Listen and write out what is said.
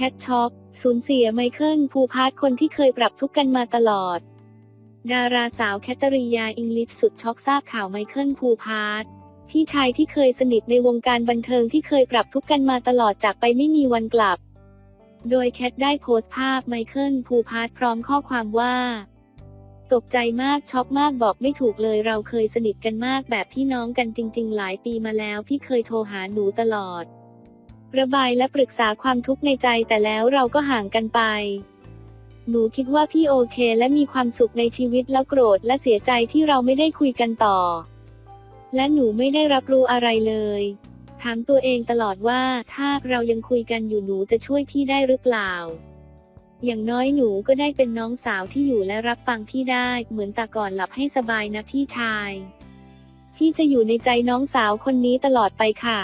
คทช็อกสูญเสียไมเคิลภูพาร์คนที่เคยปรับทุกข์กันมาตลอด ดาราสาวแคทเธอรียาอิงลิชสุดช็อกทราบข่าวไมเคิลภูพาร์ทพี่ชายที่เคยสนิทในวงการบันเทิงที่เคยปรับทุกข์กันมาตลอดจากไปไม่มีวันกลับ โดยแคทได้โพสต์ภาพไมเคิลภูพาร์พร้อมข้อความว่า ตกใจมากช็อกมากบอกไม่ถูกเลยเราเคยสนิทกันมากแบบพี่น้องกันจริง ๆ หลายปีมาแล้วพี่เคยโทรหาหนูตลอด ระบายและปรึกษาความทุกข์ในใจแต่แล้วเราก็ห่างกันไป หนูคิดว่าพี่โอเคและมีความสุขในชีวิตแล้วโกรธและเสียใจที่เราไม่ได้คุยกันต่อ และหนูไม่ได้รับรู้อะไรเลย ถามตัวเองตลอดว่าถ้าเรายังคุยกันอยู่หนูจะช่วยพี่ได้หรือเปล่า อย่างน้อยหนูก็ได้เป็นน้องสาวที่อยู่และรับฟังพี่ได้ เหมือนแต่ก่อนหลับให้สบายนะพี่ชาย พี่จะอยู่ในใจน้องสาวคนนี้ตลอดไปค่ะ